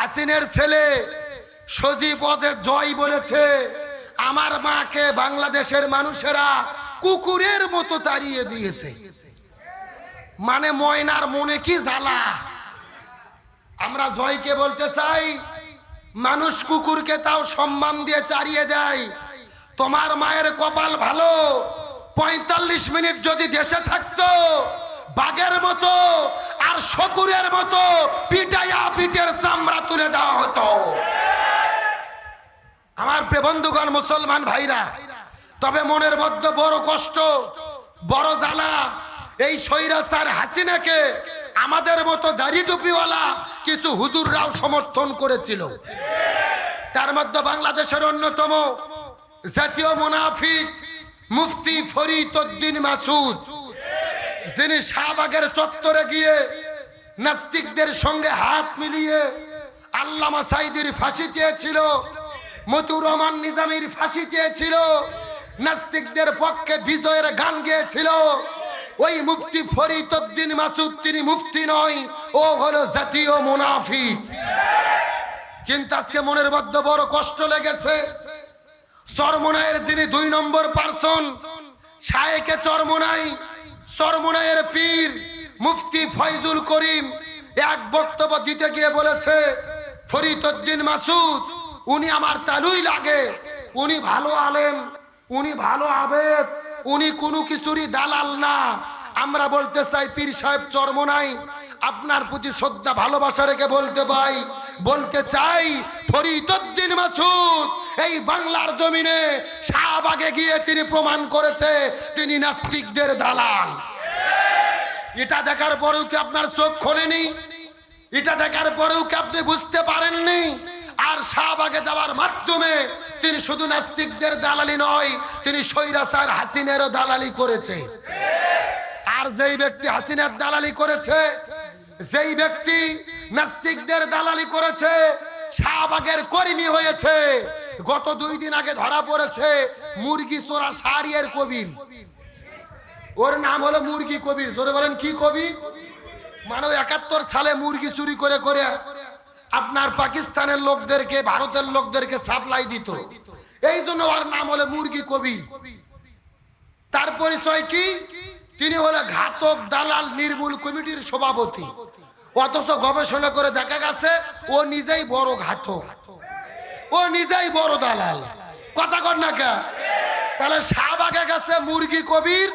হাসিনের ছেলে সজীব অজের জয় বলেছে, আমার মাকে বাংলাদেশের মানুষেরা কুকুরের মতো তাড়িয়ে দিয়েছে। মানে ময়নার মনে কি জ্বালা? আমরা জয়কে বলতে চাই, মানুষ কুকুরকে তাও সম্মান দিয়ে তাড়িয়ে দেয়। তোমার মায়ের কপাল ভালো, পঁয়তাল্লিশ মিনিট যদি দেশে থাকতো বাঘের মতো আর শকুরের মতো পিটাইয়া পিঠের চামড়া তুলে দেওয়া হতো। আমার প্রেবন্ধুগণ মুসলমান ভাইরা, তবে মনের মধ্যে বড় কষ্ট, বড় জ্বালা। এই স্বৈরাচার হাসিনাকে আমাদের মতো দাড়ি টুপিওয়ালা কিছু হুজুররাও সমর্থন করেছিল। তার মধ্যে বাংলাদেশের অন্যতম জাতীয় মুনাফিক মুফতি ফরিদ উদ্দিন মাসুদ যিনি শাহবাগের চত্বরে গিয়ে নাস্তিকদের সঙ্গে হাত মিলিয়ে আল্লামা সাইদির ফাঁসি চেয়েছিল, মতুর রহমান নিজামীর ফাঁসি চেয়েছিল, নাস্তিকদের পক্ষে বিজয়ের গান গেয়েছিল, ওই মুফতি ফরিদ উদ্দিন মাসুদ তিনি মুফতি নয়, ও হলো জাতীয় মুনাফি কিন্তু আজকে মনের মধ্যে বড় কষ্ট লেগেছে। চরমোনাইয়ের যিনি দুই নম্বর পার্সন, শায়েকে চরমোনাই চরমোনাইয়ের পীর মুফতি ফয়জুল করিম এক বক্তব্য দিতে গিয়ে বলেছে ফরিদুদ্দিন মাসুদ, উনি আমার তালুই লাগে, উনি ভালো আলেম, উনি ভালো আবেদ, উনি কোনো কিছুরই দালাল না। আমরা বলতে চাই, পীর সাহেব চরমোনাই, আপনার প্রতি শ্রদ্ধা, ভালোবাসা রেখে বলতে পাই, বলতে চাই ফরিদুদ্দিন মাসুদ, এই বাংলার জমিনে শাহবাগে গিয়ে তিনি প্রমাণ করেছে, তিনি নাস্তিকদের দালাল। এটা দেখার পরেও কি আপনার চোখ খোলেনি? এটা দেখার পরেও কি আপনি বুঝতে পারেননি? আর শাহবাগে যাওয়ার মাধ্যমে তিনি শুধু নাস্তিকদের দালালি নয়, তিনি সৈরাসার হাসিনেরও দালালি করেছে। আর যেই ব্যক্তি হাসিনার দালালি করেছে, যেই ব্যক্তি নাস্তিকদের দালালি করেছে, শাহবাগের কর্মী হয়েছে। গত দুই দিন আগে ধরা পড়েছে মুরগি চোরা সারিয়ের কবির। ওর নাম হলো মুরগি কবির জোরে বলেন, কি কবি? মানে একাত্তর সালে মুরগি চুরি করে করে আপনার পাকিস্তানের লোকদেরকে, ভারতের লোকদেরকে সাপ্লাই দিত। এই জন্য ওর নাম হলো মুরগি কবির তার পরিচয় কি? তিনি হলো ঘাতক দালাল নির্মূল কমিটির সভাপতি। অথচ গবেষণা করে দেখা গেছে, ও নিজেই বড় ঘাতক। ও নিজেই বড় দালাল। কথা কর না কে তাহলে শাহবাগে গেছে মুরগি কবির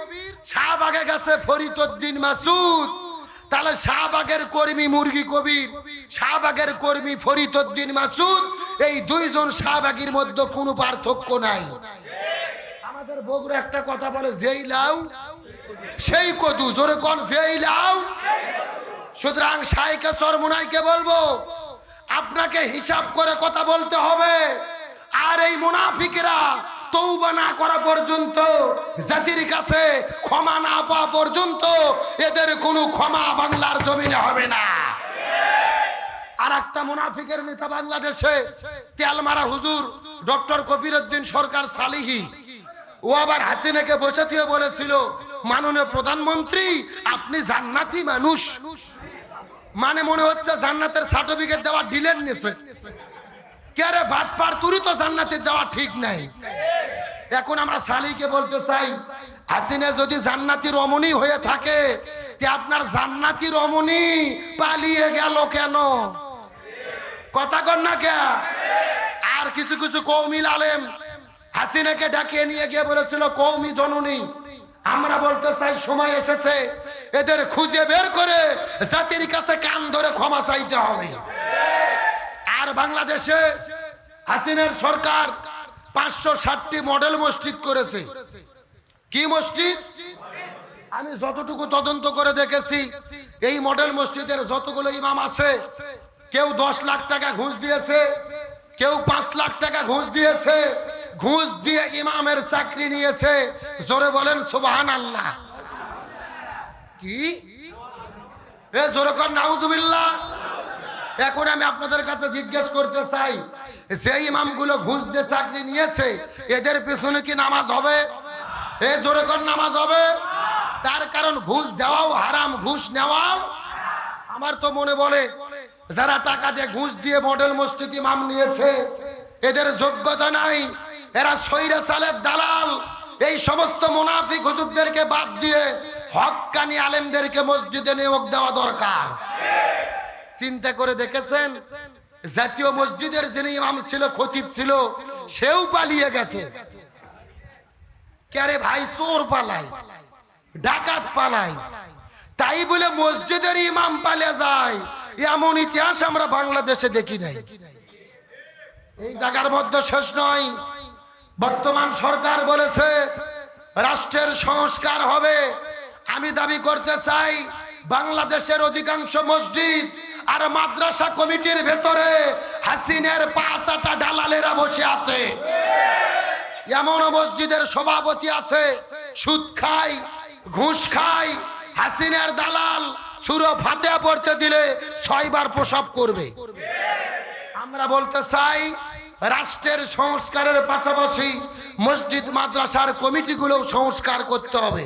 শাহবাগে গেছে ফরিদুদ্দিন মাসুদ। তাহলে শাহবাগের কর্মী মুরগি কবির, শাহবাগের কর্মী ফরিদুদ্দিন মাসুদ, এই দুইজন শাহবাগীর মধ্যে কোনো পার্থক্য নাই। আমাদের বগুড়া একটা কথা বলে, যেই লাউ, সেই কদু। জোরে কোন, যেই লাউ। সুতরাং সাইকে চরমুনাইকে বলব, আপনাকে হিসাব করে কথা বলতে হবে। আর এই মুনাফিকেরা তৌবা না করা পর্যন্ত, জাতির কাছে ক্ষমা না পাওয়া পর্যন্ত এদের কোনো ক্ষমা বাংলার জমিনে হবে না। আর একটা মুনাফিকের নেতা বাংলাদেশে তেলমারা হুজুর, ডক্টর কবিরউদ্দিন সরকার সালিহি। ও আবার হাসিনাকে বসে দিয়ে বলেছিল, মাননীয় প্রধানমন্ত্রী, আপনি জান্নাতি মানুষ। মানে মনে হচ্ছে জান্নাতের সার্টিফিকেট দেওয়া ডিলেট নিছে। কে রে বাটপার তুরি তো জান্নাতে যাওয়া ঠিক নাই। এখন আমরা সালিকে বলতে চাই, হাসিনা যদি জান্নাতি রমণী হয়ে থাকে, তে আপনার জান্নাতি রমণী পালিয়ে গেল কেন? কথা কর না কে? আর কিছু কিছু কৌমিল আলেম হাসিনাকে ডাকিয়ে নিয়ে গিয়ে বলেছিল, কৌমি জননী, আমরা বলতে চাই সময় এসেছে, এদের খুঁজে বের করে জাতির কাছে কান ধরে ক্ষমা চাইতে হবে। আর বাংলাদেশে হাসিনার সরকার পাঁচশো ষাটটি মডেল মসজিদ করেছে। কি মসজিদ? আমি যতটুকু তদন্ত করে দেখেছি, এই মডেল মসজিদের যতগুলো ইমাম আছে, কেউ দশ লাখ টাকা ঘুষ দিয়েছে, কেউ পাঁচ লাখ টাকা ঘুষ দিয়েছে, ঘুষ দিয়ে ইমামের চাকরি নিয়েছে। জোরে বলেন সুবাহান আল্লাহ কি? এ জোরে কর, নাউজুবিল্লাহ। এখন আমি আপনাদের কাছে জিজ্ঞেস করতে চাই যে ইমামগুলো ঘুষ দিয়ে চাকরি নিয়েছে, এদের পেছনে কি নামাজ হবে? এ জোরে কর, নামাজ হবে? তার কারণ ঘুষ দেওয়াও হারাম, ঘুষ নেওয়াও আমার তো মনে বলে, যারা টাকা দিয়ে ঘুষ দিয়ে মডেল মসজিদ ইমাম নিয়েছে, এদের যোগ্যতা নাই। এরা সৈরা সালের দালাল। এই সমস্ত মুনাফিক হুজুরদেরকে বাদ দিয়ে হক্কানি আলেমদেরকে মসজিদে নিয়োগ দেওয়া দরকার। চিন্তা করে দেখেছেন? জাতীয় মসজিদের যিনি ইমাম ছিল, খতিব ছিল, সেও পালিয়ে গেছে। কে ভাই, চোর পালায়, ডাকাত পালায়। তাই বলে মসজিদের ইমাম পালে যায়। এমন ইতিহাস আমরা বাংলাদেশে দেখি নাই। এই জায়গার মধ্যে শেষ নয়। বর্তমান সরকার বলেছে, রাষ্ট্রের সংস্কার হবে। আমি দাবি করতে চাই, বাংলাদেশের অধিকাংশ মসজিদ আর মাদ্রাসা কমিটির ভেতরে হাসিনের পাঁচাটা ডালালেরা বসে আছে। এমন মসজিদের সভাপতি আছে, সুদ খায় ঘুষ খায় হাসিনের দালাল সুরো ফাতে পড়তে দিলে ছয়বার প্রসব করবে। আমরা বলতে চাই, রাষ্ট্রের সংস্কারের পাশাপাশি মসজিদ মাদ্রাসার কমিটিগুলোও সংস্কার করতে হবে।